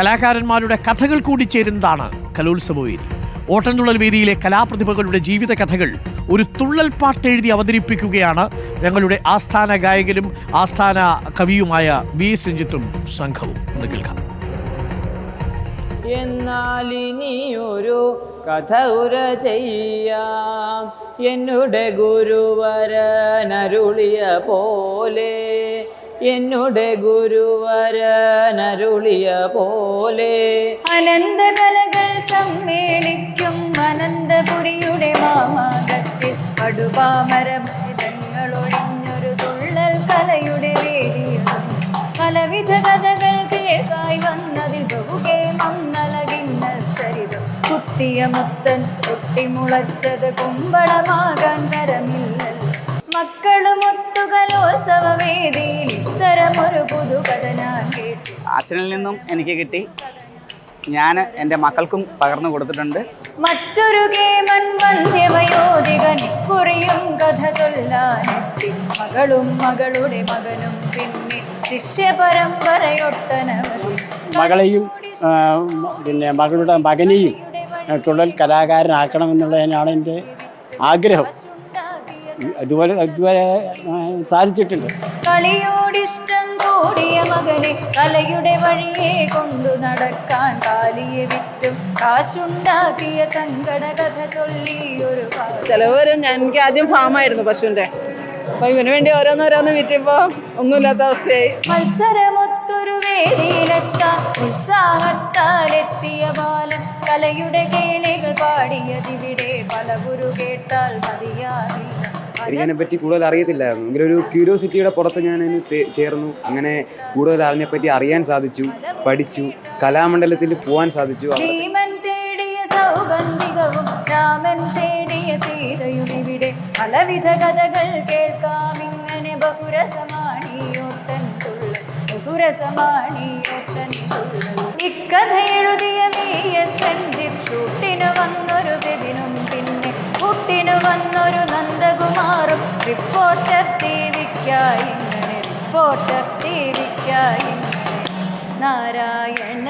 കലാകാരന്മാരുടെ കഥകൾ കൂടി ചേരുന്നതാണ് കലോത്സവ വേദി ഓട്ടൻതുള്ളൽ വേദിയിലെ കലാപ്രതിഭകളുടെ ജീവിത കഥകൾ ഒരു തുള്ളൽ പാട്ടെഴുതി അവതരിപ്പിക്കുകയാണ് ഞങ്ങളുടെ ആസ്ഥാന ഗായകനും ആസ്ഥാന കവിയുമായ വി എസ് രഞ്ജിത്തും സംഘവും. ഒന്ന് കേൾക്കാം. എന്നാൽ ഇനിയൊരു കഥ ഉര ചെയ്യാം. എന്നുടെ ഗുരുവരനരുളിയ പോലെ എന്നുടെ ഗുരുവരനരുളിയ പോലെ. അനന്തകലകൾ സമ്മേളിക്കും അനന്തപുരിയുടെ മാമാകത്തിൽ കടുപാമരമൃതങ്ങൾ ഒഴിഞ്ഞൊരു തുള്ളൽ കലയുടെ വേദിയിൽ പലവിധ കഥകൾ കേൾക്കായി വന്നതിൽ ബഹുകേമം നൽകിന്ന സരിതം. കുത്തിയ മുത്തൻ പൊട്ടിമുളച്ചത് കുമ്പളമാകാൻ തരമില്ലല്ലോ മക്കളുമൊത്തു കലോത്സവ വേദിയിൽ ഇത്തരമൊരു പുതുകഥ ഞാൻ കേട്ടു. അച്ഛനിൽ നിന്നും എനിക്ക് കിട്ടി. ഞാൻ എന്റെ മക്കൾക്കും പകർന്നു കൊടുത്തിട്ടുണ്ട്. മറ്റൊരു കേമൻ വന്ധ്യവയോധികൻ കുറിയും കഥ ചൊല്ലാനെത്തി മകളും മകളുടെ മകനും പിന്നെ ശിഷ്യ പരമ്പരയൊട്ടനവധി മകളെയും പിന്നെ മകളുടെ മകനെയും തുടൽ കലാകാരനാക്കണം കലാകാരനാക്കണമെന്നുള്ളതിനാണ് എന്റെ ആഗ്രഹം. അതുപോലെ അതുവരെ സാധിച്ചിട്ടുണ്ട്. കളിയോടിഷ്ടം കൂടിയ മകനെ കലയുടെ വഴിയെ കൊണ്ടു നടക്കാൻ കാലിയെ വിറ്റും. കാശുണ്ടാക്കിയ സങ്കട കഥ ചൊല്ലി ഒരു ചിലവര് ഞാൻ എനിക്ക് ആദ്യം ഫാമായിരുന്നു പശുവിന്റെ അപ്പൊ ഇവന് വേണ്ടി ഓരോന്നോരോന്ന് വിറ്റിപ്പോ ഒന്നുമില്ലാത്ത അവസ്ഥയായി. മത്സരമൊത്തൊരു വേദിയിലെത്താൻ ഉത്സാഹത്താൽ എത്തിയ ബാലൻ കലയുടെ കേളികൾ പാടിയതിവിടെ പല ഗുരു കേട്ടാൽ മതിയാറില്ല എനിക്കതിനെ പറ്റി കൂടുതൽ അറിയത്തില്ലായിരുന്നു. എങ്കിലും ഒരു ക്യൂരിയോസിറ്റിയുടെ പുറത്ത് ഞാൻ അതിന് ചേർന്നു. അങ്ങനെ കൂടുതൽ അതിനെപ്പറ്റി അറിയാൻ സാധിച്ചു പഠിച്ചു കലാമണ്ഡലത്തിൽ പോകാൻ സാധിച്ചു. ഇക്കഥ എഴുതിയ വി വിക്കായി ഇങ്ങനെ റിപ്പോർട്ടർ ടി വിക്കായി ഇങ്ങനെ നാരായണ